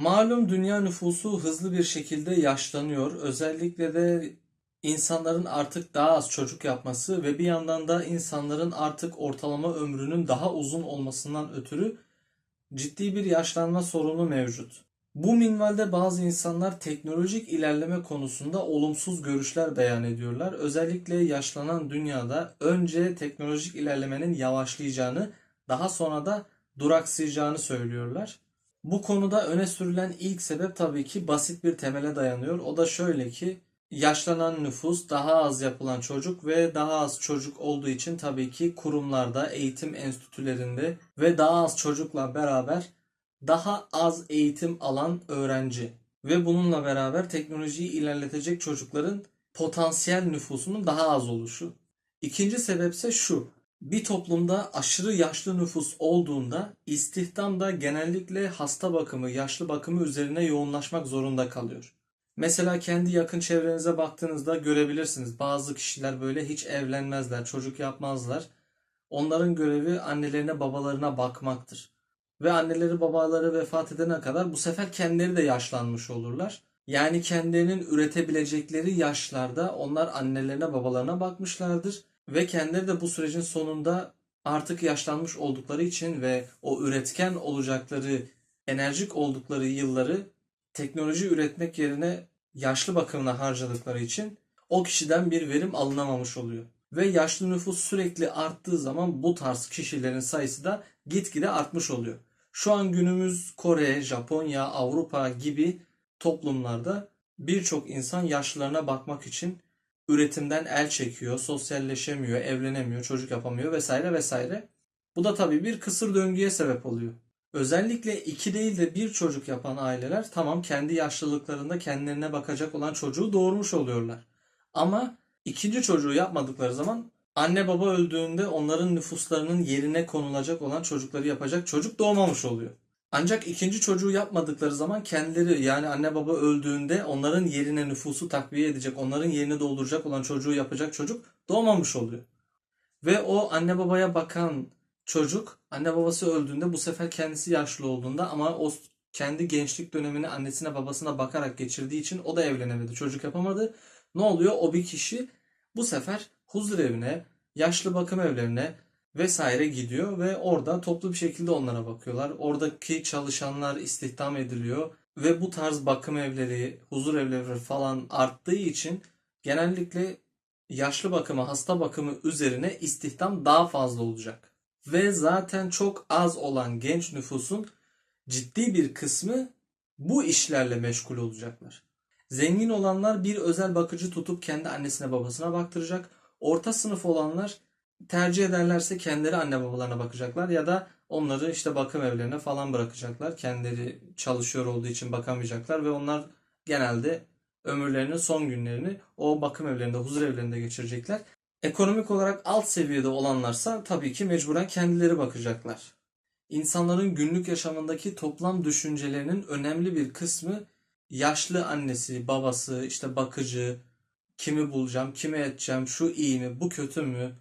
Malum dünya nüfusu hızlı bir şekilde yaşlanıyor. Özellikle de insanların artık daha az çocuk yapması ve bir yandan da insanların artık ortalama ömrünün daha uzun olmasından ötürü ciddi bir yaşlanma sorunu mevcut. Bu minvalde bazı insanlar teknolojik ilerleme konusunda olumsuz görüşler beyan ediyorlar. Özellikle yaşlanan dünyada önce teknolojik ilerlemenin yavaşlayacağını, daha sonra da duraksayacağını söylüyorlar. Bu konuda öne sürülen ilk sebep tabii ki basit bir temele dayanıyor. O da şöyle ki yaşlanan nüfus, daha az yapılan çocuk ve daha az çocuk olduğu için tabii ki kurumlarda, eğitim enstitülerinde ve daha az çocukla beraber daha az eğitim alan öğrenci ve bununla beraber teknolojiyi ilerletecek çocukların potansiyel nüfusunun daha az oluşu. İkinci sebepse şu. Bir toplumda aşırı yaşlı nüfus olduğunda istihdam da genellikle hasta bakımı, yaşlı bakımı üzerine yoğunlaşmak zorunda kalıyor. Mesela kendi yakın çevrenize baktığınızda görebilirsiniz. Bazı kişiler böyle hiç evlenmezler, çocuk yapmazlar. Onların görevi annelerine, babalarına bakmaktır. Ve anneleri, babaları vefat edene kadar bu sefer kendileri de yaşlanmış olurlar. Yani kendilerinin üretebilecekleri yaşlarda onlar annelerine, babalarına bakmışlardır ve kendileri de bu sürecin sonunda artık yaşlanmış oldukları için ve o üretken olacakları, enerjik oldukları yılları teknoloji üretmek yerine yaşlı bakımına harcadıkları için o kişiden bir verim alınamamış oluyor. Ve yaşlı nüfus sürekli arttığı zaman bu tarz kişilerin sayısı da gitgide artmış oluyor. Şu an günümüz Kore, Japonya, Avrupa gibi toplumlarda birçok insan yaşlılarına bakmak için üretimden el çekiyor, sosyalleşemiyor, evlenemiyor, çocuk yapamıyor vesaire vesaire. Bu da tabii bir kısır döngüye sebep oluyor. Özellikle iki değil de bir çocuk yapan aileler tamam kendi yaşlılıklarında kendilerine bakacak olan çocuğu doğurmuş oluyorlar. Ama ikinci çocuğu yapmadıkları zaman anne baba öldüğünde onların nüfuslarının yerine konulacak olan çocukları yapacak çocuk doğmamış oluyor. Ancak ikinci çocuğu yapmadıkları zaman kendileri yani anne baba öldüğünde onların yerine nüfusu takviye edecek, onların yerini dolduracak olan çocuğu yapacak çocuk doğmamış oluyor. Ve o anne babaya bakan çocuk anne babası öldüğünde bu sefer kendisi yaşlı olduğunda ama o kendi gençlik dönemini annesine babasına bakarak geçirdiği için o da evlenemedi, çocuk yapamadı. Ne oluyor? O bir kişi bu sefer huzur evine, yaşlı bakım evlerine vesaire gidiyor ve orada toplu bir şekilde onlara bakıyorlar. Oradaki çalışanlar istihdam ediliyor ve bu tarz bakım evleri, huzur evleri falan arttığı için genellikle yaşlı bakımı, hasta bakımı üzerine istihdam daha fazla olacak. Ve zaten çok az olan genç nüfusun ciddi bir kısmı bu işlerle meşgul olacaklar. Zengin olanlar bir özel bakıcı tutup kendi annesine babasına baktıracak. Orta sınıf olanlar tercih ederlerse kendileri anne babalarına bakacaklar ya da onları işte bakım evlerine falan bırakacaklar. Kendileri çalışıyor olduğu için bakamayacaklar ve onlar genelde ömürlerinin son günlerini o bakım evlerinde, huzur evlerinde geçirecekler. Ekonomik olarak alt seviyede olanlarsa tabii ki mecburen kendileri bakacaklar. İnsanların günlük yaşamındaki toplam düşüncelerinin önemli bir kısmı yaşlı annesi, babası, işte bakıcı, kimi bulacağım, kimi edeceğim, şu iyi mi, bu kötü mü,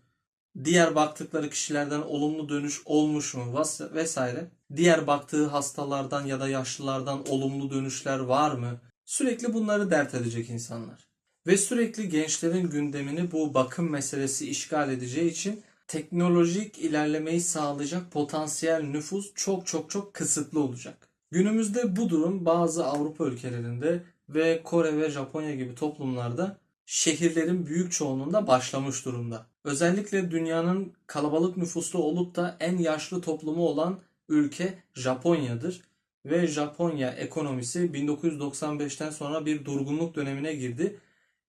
diğer baktıkları kişilerden olumlu dönüş olmuş mu vesaire. Diğer baktığı hastalardan ya da yaşlılardan olumlu dönüşler var mı? Sürekli bunları dert edecek insanlar. Ve sürekli gençlerin gündemini bu bakım meselesi işgal edeceği için teknolojik ilerlemeyi sağlayacak potansiyel nüfus çok çok çok kısıtlı olacak. Günümüzde bu durum bazı Avrupa ülkelerinde ve Kore ve Japonya gibi toplumlarda şehirlerin büyük çoğunluğunda başlamış durumda. Özellikle dünyanın kalabalık nüfuslu olup da en yaşlı toplumu olan ülke Japonya'dır. Ve Japonya ekonomisi 1995'ten sonra bir durgunluk dönemine girdi.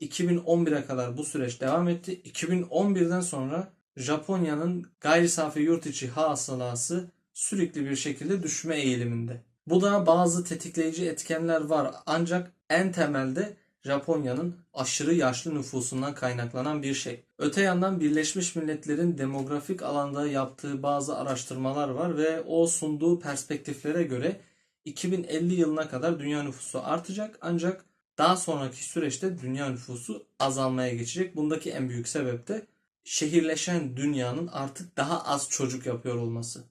2011'e kadar bu süreç devam etti. 2011'den sonra Japonya'nın gayri safi yurt içi hasılası sürekli bir şekilde düşme eğiliminde. Bu da bazı tetikleyici etkenler var ancak en temelde Japonya'nın aşırı yaşlı nüfusundan kaynaklanan bir şey. Öte yandan Birleşmiş Milletler'in demografik alanda yaptığı bazı araştırmalar var ve o sunduğu perspektiflere göre 2050 yılına kadar dünya nüfusu artacak ancak daha sonraki süreçte dünya nüfusu azalmaya geçecek. Bundaki en büyük sebep de şehirleşen dünyanın artık daha az çocuk yapıyor olması.